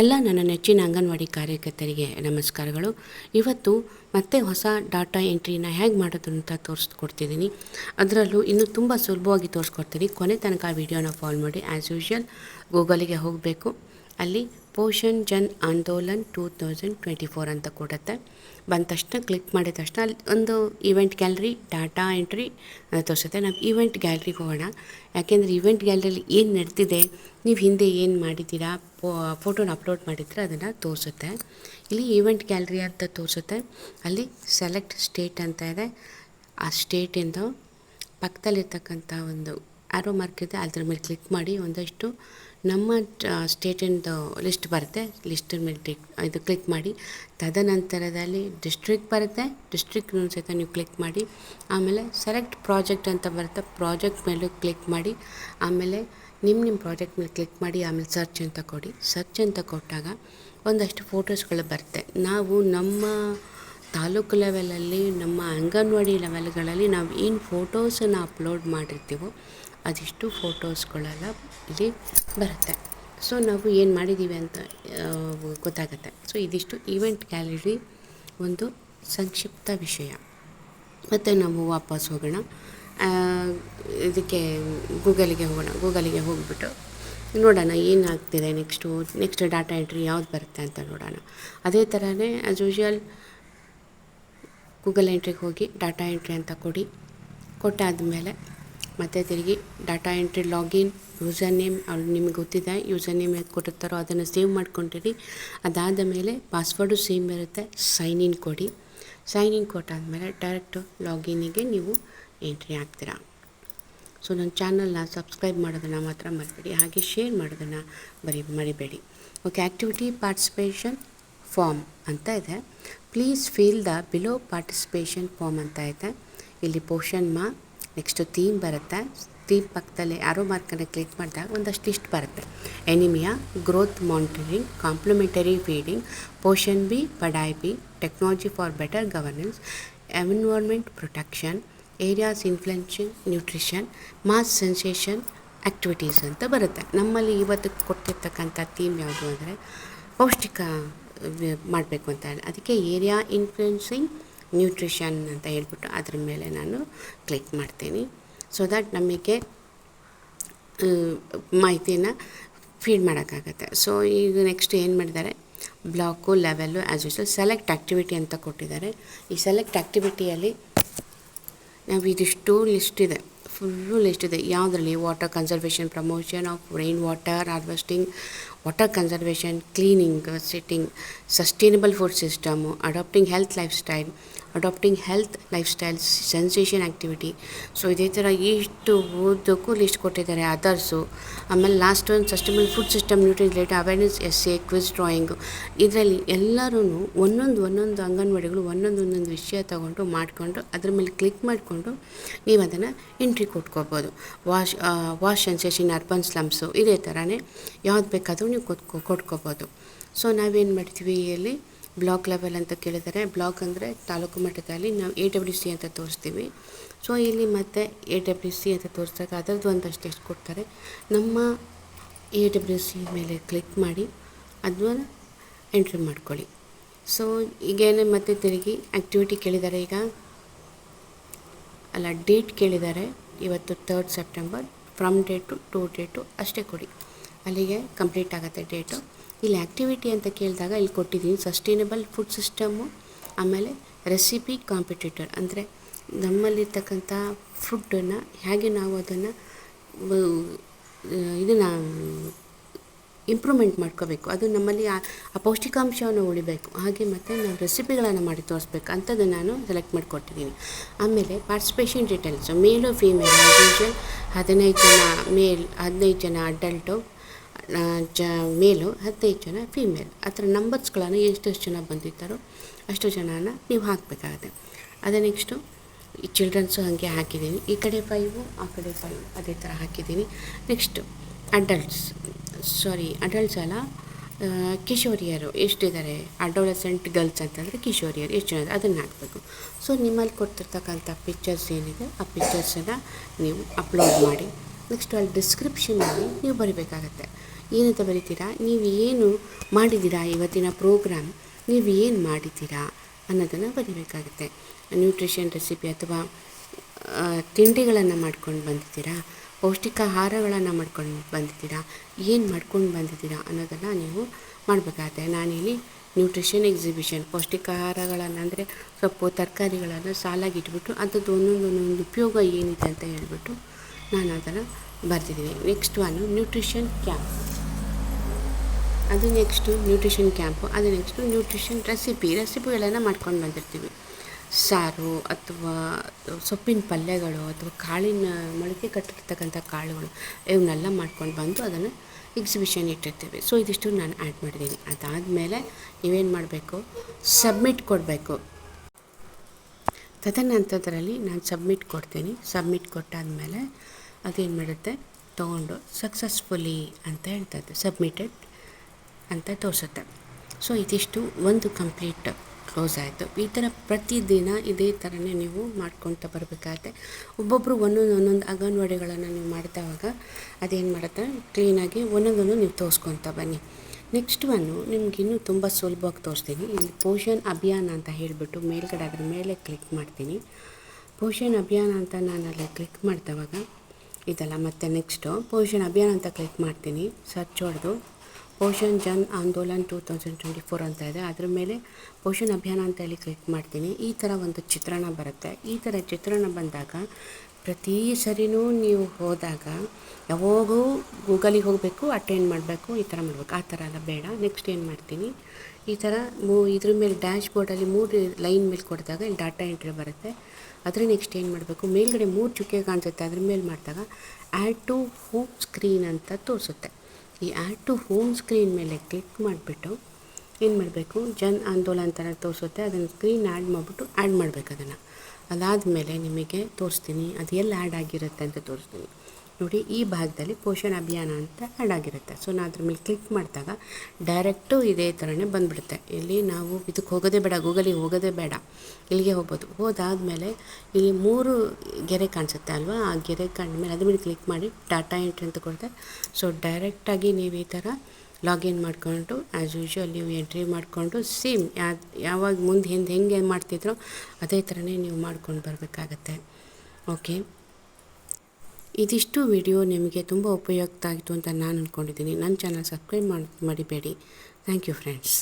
ಎಲ್ಲ ನನ್ನ ನೆಚ್ಚಿನ ಅಂಗನವಾಡಿ ಕಾರ್ಯಕರ್ತರಿಗೆ ನಮಸ್ಕಾರಗಳು. ಇವತ್ತು ಮತ್ತೆ ಹೊಸ ಡಾಟಾ ಎಂಟ್ರಿನ ಹೇಗೆ ಮಾಡೋದು ಅಂತ ತೋರಿಸ್ಕೊಡ್ತಿದ್ದೀನಿ. ಅದರಲ್ಲೂ ಇನ್ನೂ ತುಂಬ ಸುಲಭವಾಗಿ ತೋರಿಸ್ಕೊಡ್ತೀನಿ. ಕೊನೆ ತನಕ ವಿಡಿಯೋನ ಫಾಲೋ ಮಾಡಿ. ಆ್ಯಸ್ ಯೂಶ್ವಲ್ ಗೂಗಲಿಗೆ ಹೋಗಬೇಕು. ಅಲ್ಲಿ Poshan Jan Andolan two thousand twenty four ಅಂತ ಕೊಡುತ್ತೆ. ಬಂದ ತಕ್ಷಣ ಕ್ಲಿಕ್ ಮಾಡಿದ ತಕ್ಷಣ ಅಲ್ಲಿ ಒಂದು ಇವೆಂಟ್ ಗ್ಯಾಲರಿ, ಡಾಟಾ ಎಂಟ್ರಿ ತೋರಿಸುತ್ತೆ. ನಾವು ಈವೆಂಟ್ ಗ್ಯಾಲರಿಗೆ ಹೋಗೋಣ. ಯಾಕೆಂದರೆ ಈವೆಂಟ್ ಗ್ಯಾಲರಿಲಿ ಏನು ನಡೆದಿದೆ, ನೀವು ಹಿಂದೆ ಏನು ಮಾಡಿದ್ದೀರಾ ಫೋಟೋನ ಅಪ್ಲೋಡ್ ಮಾಡಿದ್ರೆ ಅದನ್ನು ತೋರಿಸುತ್ತೆ. ಇಲ್ಲಿ ಈವೆಂಟ್ ಗ್ಯಾಲರಿ ಅಂತ ತೋರಿಸುತ್ತೆ. ಅಲ್ಲಿ ಸೆಲೆಕ್ಟ್ ಸ್ಟೇಟ್ ಅಂತ ಇದೆ. ಆ ಸ್ಟೇಟಿಂದ ಪಕ್ಕದಲ್ಲಿರ್ತಕ್ಕಂಥ ಒಂದು ಆರೋ ಮಾರ್ಕ್ ಇದೆ. ಅದ್ರ ಮೇಲೆ ಕ್ಲಿಕ್ ಮಾಡಿ ಒಂದಷ್ಟು ನಮ್ಮ ಸ್ಟೇಟಿಂದು ಲಿಸ್ಟ್ ಬರುತ್ತೆ. ಲಿಸ್ಟ್ ಮೇಲೆ ಟಿಕ್ ಇದು ಕ್ಲಿಕ್ ಮಾಡಿ. ತದನಂತರದಲ್ಲಿ ಡಿಸ್ಟ್ರಿಕ್ಟ್ ಬರುತ್ತೆ. ಡಿಸ್ಟ್ರಿಕ್ಟ್ ಸಹಿತ ನೀವು ಕ್ಲಿಕ್ ಮಾಡಿ. ಆಮೇಲೆ ಸೆಲೆಕ್ಟ್ ಪ್ರಾಜೆಕ್ಟ್ ಅಂತ ಬರುತ್ತೆ. ಪ್ರಾಜೆಕ್ಟ್ ಮೇಲೂ ಕ್ಲಿಕ್ ಮಾಡಿ. ಆಮೇಲೆ ನಿಮ್ಮ ನಿಮ್ಮ ಪ್ರಾಜೆಕ್ಟ್ ಮೇಲೆ ಕ್ಲಿಕ್ ಮಾಡಿ. ಆಮೇಲೆ ಸರ್ಚ್ ಅಂತ ಕೊಡಿ. ಸರ್ಚ್ ಅಂತ ಕೊಟ್ಟಾಗ ಒಂದಷ್ಟು ಫೋಟೋಸ್ಗಳು ಬರುತ್ತೆ. ನಾವು ನಮ್ಮ ತಾಲೂಕು ಲೆವೆಲಲ್ಲಿ ನಮ್ಮ ಅಂಗನವಾಡಿ ಲೆವೆಲ್ಗಳಲ್ಲಿ ನಾವು ಏನು ಫೋಟೋಸನ್ನು ಅಪ್ಲೋಡ್ ಮಾಡಿರ್ತೀವೋ ಅದಿಷ್ಟು ಫೋಟೋಸ್ಗಳೆಲ್ಲ ಇಲ್ಲಿ ಬರುತ್ತೆ. ಸೊ ನಾವು ಏನು ಮಾಡಿದ್ದೀವಿ ಅಂತ ಗೊತ್ತಾಗುತ್ತೆ. ಸೊ ಇದಿಷ್ಟು ಈವೆಂಟ್ ಗ್ಯಾಲರಿ ಒಂದು ಸಂಕ್ಷಿಪ್ತ ವಿಷಯ. ಮತ್ತು ನಾವು ವಾಪಸ್ ಹೋಗೋಣ. ಇದಕ್ಕೆ ಗೂಗಲಿಗೆ ಹೋಗೋಣ. ಗೂಗಲಿಗೆ ಹೋಗ್ಬಿಟ್ಟು ನೋಡೋಣ ಏನಾಗ್ತಿದೆ ನೆಕ್ಸ್ಟು, ನೆಕ್ಸ್ಟ್ ಡಾಟಾ ಎಂಟ್ರಿ ಯಾವ್ದು ಬರುತ್ತೆ ಅಂತ ನೋಡೋಣ. ಅದೇ ಥರನೇ ಆ್ಯಸ್ ಯೂಶ್ವಲ್ ಗೂಗಲ್ ಎಂಟ್ರಿಗೆ ಹೋಗಿ ಡಾಟಾ ಎಂಟ್ರಿ ಅಂತ ಕೊಡಿ. ಕೊಟ್ಟಾದಮೇಲೆ ಮತ್ತೆ ತಿರುಗಿ data entry login, user name, ಅವ್ರು ನಿಮಗೆ ಗೊತ್ತಿದೆ, ಯೂಸರ್ ನೇಮ್ ಯಾಕೆ ಕೊಟ್ಟಿರ್ತಾರೋ ಅದನ್ನು ಸೇವ್ ಮಾಡ್ಕೊಂಡಿರಿ. ಅದಾದ ಮೇಲೆ ಪಾಸ್ವರ್ಡು ಸೇಮ್ ಇರುತ್ತೆ, ಸೈನ್ ಇನ್ ಕೊಡಿ. ಸೈನ್ ಇನ್ ಕೊಟ್ಟಾದಮೇಲೆ ಡೈರೆಕ್ಟು ಲಾಗಿನಿಗೆ ನೀವು ಎಂಟ್ರಿ ಆಗ್ತೀರಾ ಸೊ ನನ್ನ ಚಾನಲ್ನ ಸಬ್ಸ್ಕ್ರೈಬ್ ಮಾಡೋದನ್ನು ಮಾತ್ರ ಮರಿಬೇಡಿ ಹಾಗೆ ಶೇರ್ ಮಾಡೋದನ್ನು ಬರಿ ಮರಿಬೇಡಿ. ಓಕೆ ಆ್ಯಕ್ಟಿವಿಟಿ ಪಾರ್ಟಿಸಿಪೇಷನ್ ಫಾರ್ಮ್ ಅಂತ ಇದೆ. Please fill the below participation form ಅಂತ ಇದೆ. ಇಲ್ಲಿ ಪೋಷನ್ ಮಾ ನೆಕ್ಸ್ಟು ಥೀಮ್ ಬರುತ್ತೆ. ಥೀಮ್ ಪಕ್ಕದಲ್ಲಿ ಆರೋ ಮಾರ್ಕನ್ನು ಕ್ಲಿಕ್ ಮಾಡಿದಾಗ ಒಂದಷ್ಟು ಲಿಸ್ಟ್ ಬರುತ್ತೆ. Anaemia growth monitoring complementary feeding Poshan Bhi Padhai Bhi technology for better governance environment protection areas influencing nutrition mass sensation activities ಅಂತ ಬರುತ್ತೆ. ನಮ್ಮಲ್ಲಿ ಇವತ್ತು ಕೊಟ್ಟಿರ್ತಕ್ಕಂಥ ಥೀಮ್ ಯಾವುದು ಅಂದರೆ ಪೌಷ್ಟಿಕ ಮಾಡಬೇಕು ಅಂತ. ಅದಕ್ಕೆ ಏರಿಯಾ ಇನ್ಫ್ಲುಯೆನ್ಸಿಂಗ್ ನ್ಯೂಟ್ರಿಷನ್ ಅಂತ ಹೇಳ್ಬಿಟ್ಟು ಅದ್ರ ಮೇಲೆ ನಾನು ಕ್ಲಿಕ್ ಮಾಡ್ತೀನಿ. ಸೊ ದಟ್ ನಮಗೆ ಮಾಹಿತಿನ ಫೀಡ್ ಮಾಡೋಕ್ಕಾಗತ್ತೆ. ಸೊ ಈಗ ನೆಕ್ಸ್ಟ್ ಏನು ಮಾಡಿದ್ದಾರೆ? Block level as usual select activity ಅಂತ ಕೊಟ್ಟಿದ್ದಾರೆ. ಈ ಸೆಲೆಕ್ಟ್ ಆ್ಯಕ್ಟಿವಿಟಿಯಲ್ಲಿ ನಾವು ಇದಿಷ್ಟು ಲಿಸ್ಟ್ ಇದೆ. ಫುಲ್ಲು ಲಿಸ್ಟ್ ಇದೆ. ಯಾವುದರಲ್ಲಿ? Water conservation promotion of rain water harvesting water conservation cleaning sitting sustainable food system adopting health lifestyle adopting health lifestyle sensation activity so ಇದೇ ಥರ ಎಷ್ಟು ಓದೋಕ್ಕೂ ಲಿಸ್ಟ್ ಕೊಟ್ಟಿದ್ದಾರೆ ಅದರ್ಸು ಆಮೇಲೆ ಲಾಸ್ಟ್ ಒಂದು sustainable food system nutrition related awareness essay quiz drawing ಇದರಲ್ಲಿ ಎಲ್ಲರೂ ಒಂದೊಂದು ಒಂದೊಂದು ಅಂಗನವಾಡಿಗಳು ಒಂದೊಂದು ಒಂದೊಂದು ವಿಷಯ ತಗೊಂಡು ಮಾಡಿಕೊಂಡು ಅದ್ರ ಮೇಲೆ ಕ್ಲಿಕ್ ಮಾಡಿಕೊಂಡು ನೀವು ಅದನ್ನು entry ಕೊಟ್ಕೋಬೋದು. Wash wash sensation urban slums ಇದೇ ಥರನೇ ಯಾವ್ದು ಬೇಕಾದರೂ ನೀವು ಕೊಟ್ಕೊ ಕೊಟ್ಕೋಬೋದು. ಸೊ ನಾವೇನು ಮಾಡ್ತೀವಿ ಇಲ್ಲಿ? ಬ್ಲಾಕ್ ಲೆವೆಲ್ ಅಂತ ಕೇಳಿದರೆ. ಬ್ಲಾಕ್ ಅಂದರೆ ತಾಲೂಕು ಮಟ್ಟದಲ್ಲಿ ನಾವು ಎ ಡಬ್ಲ್ಯೂ ಸಿ ಅಂತ ತೋರಿಸ್ತೀವಿ. ಸೊ ಇಲ್ಲಿ ಮತ್ತೆ ಎ ಡಬ್ಲ್ಯೂ ಸಿ ಅಂತ ತೋರಿಸಿದಾಗ ಅದರದ್ದು ಒಂದಷ್ಟು ಎಷ್ಟು ಕೊಡ್ತಾರೆ? ನಮ್ಮ ಎ ಡಬ್ಲ್ಯೂ ಸಿ ಮೇಲೆ ಕ್ಲಿಕ್ ಮಾಡಿ ಅದನ್ನು ಎಂಟ್ರಿ ಮಾಡ್ಕೊಳ್ಳಿ. ಸೊ ಈಗೇನೇ ಮತ್ತೆ ತಿರುಗಿ ಆ್ಯಕ್ಟಿವಿಟಿ ಕೇಳಿದ್ದಾರೆ ಈಗ? ಅಲ್ಲ ಡೇಟ್ ಕೇಳಿದ್ದಾರೆ ಇವತ್ತು third September from date to date ಅಷ್ಟೇ ಕೊಡಿ. ಅಲ್ಲಿಗೆ ಕಂಪ್ಲೀಟ್ ಆಗುತ್ತೆ ಡೇಟು ಇಲ್ಲಿ ಆ್ಯಕ್ಟಿವಿಟಿ ಅಂತ ಕೇಳಿದಾಗ ಇಲ್ಲಿ ಕೊಟ್ಟಿದ್ದೀನಿ ಸಸ್ಟೈನಬಲ್ ಫುಡ್ ಸಿಸ್ಟಮು ಆಮೇಲೆ ರೆಸಿಪಿ ಕಾಂಪಿಟೇಟರ್ ಅಂದರೆ ನಮ್ಮಲ್ಲಿರ್ತಕ್ಕಂಥ ಫುಡ್ಡನ್ನು ಹೇಗೆ ನಾವು ಅದನ್ನು ಇದನ್ನು ಇಂಪ್ರೂವ್ಮೆಂಟ್ ಮಾಡ್ಕೋಬೇಕು. ಅದು ನಮ್ಮಲ್ಲಿ ಆ ಪೌಷ್ಟಿಕಾಂಶವನ್ನು ಉಳಿಬೇಕು. ಹಾಗೆ ಮತ್ತು ನಾವು ರೆಸಿಪಿಗಳನ್ನು ಮಾಡಿ ತೋರಿಸ್ಬೇಕು ಅಂಥದ್ದು ನಾನು ಸೆಲೆಕ್ಟ್ ಮಾಡಿಕೊಟ್ಟಿದ್ದೀನಿ. ಆಮೇಲೆ ಪಾರ್ಟಿಸಿಪೇಷನ್ ಡೀಟೇಲ್ಸು ಮೇಲು ಫೀಮೇಲ್ ಹದಿನೈದು ಜನ ಮೇಲ್ ಹದಿನೈದು ಜನ ಅಡಲ್ಟು ಜ, ಮೇಲು, ಹದಿನೈದು ಜನ ಫೀಮೇಲ್ ಆ ಥರ ನಂಬರ್ಸ್ಗಳನ್ನು ಎಷ್ಟೆಷ್ಟು ಜನ ಬಂದಿದ್ದಾರೋ ಅಷ್ಟು ಜನನ ನೀವು ಹಾಕಬೇಕಾಗತ್ತೆ. ಅದೇ ನೆಕ್ಸ್ಟು ಈ ಚಿಲ್ಡ್ರನ್ಸು ಹಾಗೆ ಹಾಕಿದ್ದೀನಿ. ಈ ಕಡೆ ಫೈವು ಆ ಕಡೆ ಫೈವ್ ಅದೇ ಥರ ಹಾಕಿದ್ದೀನಿ. ನೆಕ್ಸ್ಟು ಅಡಲ್ಟ್ಸ್ ಸಾರಿ ಅಡಲ್ಟ್ಸ್ ಅಲ್ಲ ಕಿಶೋರಿಯರು. ಎಷ್ಟಿದ್ದಾರೆ? ಅಡೋಲಸೆಂಟ್ ಗರ್ಲ್ಸ್ ಅಂತಂದರೆ ಕಿಶೋರಿಯರು. ಎಷ್ಟು ಜನ ಅದನ್ನು ಹಾಕಬೇಕು. ಸೊ ನಿಮ್ಮಲ್ಲಿ ಕೊಡ್ತಿರ್ತಕ್ಕಂಥ ಪಿಕ್ಚರ್ಸ್ ಏನಿದೆ, ಆ ಪಿಕ್ಚರ್ಸನ್ನು ನೀವು ಅಪ್ಲೋಡ್ ಮಾಡಿ. ನೆಕ್ಸ್ಟ್ ಅಲ್ಲಿ ಡಿಸ್ಕ್ರಿಪ್ಷನಲ್ಲಿ ನೀವು ಬರಿಬೇಕಾಗತ್ತೆ. ಏನಂತ ಬರಿತೀರಾ? ನೀವು ಏನು ಮಾಡಿದ್ದೀರಾ ಇವತ್ತಿನ ಪ್ರೋಗ್ರಾಮ್ ನೀವು ಏನು ಮಾಡಿದ್ದೀರಾ ಅನ್ನೋದನ್ನು ಬರಿಬೇಕಾಗುತ್ತೆ. ನ್ಯೂಟ್ರಿಷನ್ ರೆಸಿಪಿ ಅಥವಾ ತಿಂಡಿಗಳನ್ನು ಮಾಡ್ಕೊಂಡು ಬಂದಿದ್ದೀರಾ? ಪೌಷ್ಟಿಕ ಆಹಾರಗಳನ್ನು ಮಾಡ್ಕೊಂಡು ಬಂದಿದ್ದೀರಾ? ಏನು ಮಾಡ್ಕೊಂಡು ಬಂದಿದ್ದೀರಾ ಅನ್ನೋದನ್ನು ನೀವು ಮಾಡಬೇಕಾಗತ್ತೆ. ನಾನಿಲ್ಲಿ ನ್ಯೂಟ್ರಿಷನ್ ಎಕ್ಸಿಬಿಷನ್ ಪೌಷ್ಟಿಕಾಹಾರಗಳನ್ನು ಅಂದರೆ ಸೊಪ್ಪು, ತರಕಾರಿಗಳನ್ನು ಸಾಲಾಗಿ ಇಟ್ಬಿಟ್ಟು ಅಂಥದ್ದು ಒಂದೊಂದು ಒಂದೊಂದು ಉಪಯೋಗ ಏನಿದೆ ಅಂತ ಹೇಳ್ಬಿಟ್ಟು ನಾನು ಅದನ್ನು ಬರೆದಿದ್ದೀನಿ ನೆಕ್ಸ್ಟ್ ಒನ್ನು ನ್ಯೂಟ್ರಿಷನ್ ಕ್ಯಾಂಪ್ ಅದು ನೆಕ್ಸ್ಟು ನ್ಯೂಟ್ರಿಷನ್ ಕ್ಯಾಂಪು ಅದು ನೆಕ್ಸ್ಟು ನ್ಯೂಟ್ರಿಷನ್ ರೆಸಿಪಿ ರೆಸಿಪಿಗಳನ್ನು ಮಾಡ್ಕೊಂಡು ಬಂದಿರ್ತೀವಿ. ಸಾರು ಅಥವಾ ಸೊಪ್ಪಿನ ಪಲ್ಯಗಳು ಅಥವಾ ಕಾಳಿನ ಮೊಳಕೆ ಕಟ್ಟಿರ್ತಕ್ಕಂಥ ಕಾಳುಗಳು, ಇವನ್ನೆಲ್ಲ ಮಾಡ್ಕೊಂಡು ಬಂದು ಅದನ್ನು ಎಕ್ಸಿಬಿಷನ್ ಇಟ್ಟಿರ್ತೀವಿ. ಸೊ ಇದಿಷ್ಟು ನಾನು ಆ್ಯಡ್ ಮಾಡಿದ್ದೀನಿ ಅದಾದಮೇಲೆ ನೀವೇನು ಮಾಡಬೇಕು? ಸಬ್ಮಿಟ್ ಕೊಡಬೇಕು. ತದನಂತರದಲ್ಲಿ ನಾನು ಸಬ್ಮಿಟ್ ಕೊಡ್ತೀನಿ. ಸಬ್ಮಿಟ್ ಕೊಟ್ಟಾದಮೇಲೆ ಅದೇನು ಮಾಡುತ್ತೆ ತೊಗೊಂಡು ಸಕ್ಸಸ್ಫುಲಿ ಅಂತ ಹೇಳ್ತದೆ ಸಬ್ಮಿಟೆಡ್ ಅಂತ ತೋರಿಸುತ್ತೆ. ಸೊ ಇದಿಷ್ಟು ಒಂದು ಕಂಪ್ಲೀಟ್ ಕ್ಲೋಸ್ ಆಯಿತು. ಈ ಥರ ಪ್ರತಿದಿನ ಇದೇ ಥರನೇ ನೀವು ಮಾಡ್ಕೊತ ಬರಬೇಕಾಗತ್ತೆ. ಒಬ್ಬೊಬ್ಬರು ಒಂದೊಂದು ಒಂದೊಂದು ಅಂಗನವಾಡಿಗಳನ್ನು ನೀವು ಮಾಡಿದವಾಗ ಅದೇನು ಮಾಡುತ್ತೆ ಕ್ಲೀನಾಗಿ ಒಂದೊಂದೊಂದು ನೀವು ತೋರಿಸ್ಕೊತ ಬನ್ನಿ. ನೆಕ್ಸ್ಟ್ ಒಂದು ನಿಮ್ಗೆ ಇನ್ನೂ ತುಂಬ ಸುಲಭವಾಗಿ ತೋರಿಸ್ತೀನಿ. ಇಲ್ಲಿ ಪೋಷಣ್ ಅಭಿಯಾನ ಅಂತ ಹೇಳಿಬಿಟ್ಟು ಮೇಲ್ಗಡೆ ಅದ್ರ ಮೇಲೆ ಕ್ಲಿಕ್ ಮಾಡ್ತೀನಿ. ಪೋಷಣ್ ಅಭಿಯಾನ ಅಂತ ನಾನು ಅಲ್ಲಿ ಕ್ಲಿಕ್ ಮಾಡಿದವಾಗ ಇದಲ್ಲ ಮತ್ತು ನೆಕ್ಸ್ಟು ಪೋಷಣ್ ಅಭಿಯಾನ ಅಂತ ಕ್ಲಿಕ್ ಮಾಡ್ತೀನಿ. ಸರ್ಚ್ ಹೊಡೆದು. Poshan Jan Andolan two thousand twenty four ಅಂತ ಇದೆ. ಅದ್ರ ಮೇಲೆ ಪೋಷಣ್ ಅಭಿಯಾನ ಅಂತ ಹೇಳಿ ಕ್ಲಿಕ್ ಮಾಡ್ತೀನಿ. ಈ ಥರ ಒಂದು ಚಿತ್ರಣ ಬರುತ್ತೆ. ಈ ಥರ ಚಿತ್ರಣ ಬಂದಾಗ ಪ್ರತಿ ಸರಿನೂ ನೀವು ಹೋದಾಗ ಯಾವಾಗೂ ಗೂಗಲಿಗೆ ಹೋಗಬೇಕು ಅಟೆಂಡ್ ಮಾಡಬೇಕು, ಈ ಥರ ಮಾಡಬೇಕು. ಆ ಥರ ಎಲ್ಲ ಬೇಡ. ನೆಕ್ಸ್ಟ್ ಏನು ಮಾಡ್ತೀನಿ? ಈ ಥರ ಮೂ ಇದ್ರ ಮೇಲೆ ಡ್ಯಾಶ್ ಬೋರ್ಡಲ್ಲಿ ಮೂರು ಲೈನ್ ಮೇಲೆ ಕೊಡಿದಾಗ ಇಲ್ಲಿ ಡಾಟಾ ಎಂಟ್ರಿ ಬರುತ್ತೆ. ಅದ್ರ ನೆಕ್ಸ್ಟ್ ಏನು ಮಾಡಬೇಕು? ಮೇಲ್ಗಡೆ ಮೂರು ಚುಕ್ಕೆ ಕಾಣಿಸುತ್ತೆ. ಅದ್ರ ಮೇಲೆ ಮಾಡಿದಾಗ ಆ್ಯಡ್ ಟು ಹೋಮ್ ಸ್ಕ್ರೀನ್ ಅಂತ ತೋರಿಸುತ್ತೆ. ಈ ಆ್ಯಡ್ ಟು ಹೋಮ್ ಸ್ಕ್ರೀನ್ ಮೇಲೆ ಕ್ಲಿಕ್ ಮಾಡಿಬಿಟ್ಟು ಏನು ಮಾಡಬೇಕು? ಜನ್ ಆಂದೋಲನ ಥರ ತೋರಿಸುತ್ತೆ. ಅದನ್ನು ಸ್ಕ್ರೀನ್ ಆ್ಯಡ್ ಮಾಡಿಬಿಟ್ಟು ಆ್ಯಡ್ ಮಾಡಬೇಕು ಅದನ್ನು. ಅದಾದಮೇಲೆ ನಿಮಗೆ ತೋರಿಸ್ತೀನಿ. ಅದು ಎಲ್ಲಿ ಆ್ಯಡ್ ಆಗಿರುತ್ತೆ ಅಂತ ತೋರಿಸ್ತೀನಿ. ನೋಡಿ ಈ ಭಾಗದಲ್ಲಿ ಪೋಷಣ ಅಭಿಯಾನ ಅಂತ ಆ್ಯಡ್ ಆಗಿರುತ್ತೆ ಸೊ ನಾನು ಅದ್ರ ಮೇಲೆ ಕ್ಲಿಕ್ ಮಾಡಿದಾಗ ಡೈರೆಕ್ಟು ಇದೇ ಥರನೇ ಬಂದುಬಿಡುತ್ತೆ. ಇಲ್ಲಿ ನಾವು ಇದಕ್ಕೆ ಹೋಗೋದೇ ಬೇಡ ಗೂಗಲಿಗೆ ಹೋಗೋದೇ ಬೇಡ. ಇಲ್ಲಿಗೆ ಹೋಗ್ಬೋದು. ಹೋದಾದಮೇಲೆ ಇಲ್ಲಿ ಮೂರು ಗೆರೆ ಕಾಣಿಸುತ್ತೆ ಅಲ್ವಾ? ಆ ಗೆರೆ ಕಂಡ್ಮೇಲೆ ಅದ್ರ ಮೇಲೆ ಕ್ಲಿಕ್ ಮಾಡಿ ಡಾಟಾ ಎಂಟ್ರಿ ಅಂತ ಕೊಡ್ತಾರೆ ಸೊ ಡೈರೆಕ್ಟಾಗಿ ನೀವು ಈ ಥರ ಲಾಗಿನ್ ಮಾಡಿಕೊಂಡು ಆ್ಯಸ್ ಯೂಶ್ವಲ್ ನೀವು ಎಂಟ್ರಿ ಮಾಡಿಕೊಂಡು ಸೇಮ್ ಯಾವಾಗ ಮುಂದೆ ಹಿಂದೆ ಹೆಂಗೆ ಮಾಡ್ತಿದ್ರೋ ಅದೇ ಥರನೇ ನೀವು ಮಾಡ್ಕೊಂಡು ಬರಬೇಕಾಗತ್ತೆ. ಓಕೆ ಇದಿಷ್ಟು ವಿಡಿಯೋ ನಿಮಗೆ ತುಂಬ ಉಪಯುಕ್ತ ಆಯಿತು ಅಂತ ನಾನು ಅಂದ್ಕೊಂಡಿದ್ದೀನಿ ನನ್ನ ಚಾನಲ್ ಸಬ್ಸ್ಕ್ರೈಬ್ ಮಾಡಿ ಮಡಿಬೇಡಿ ಥ್ಯಾಂಕ್ ಯು ಫ್ರೆಂಡ್ಸ್.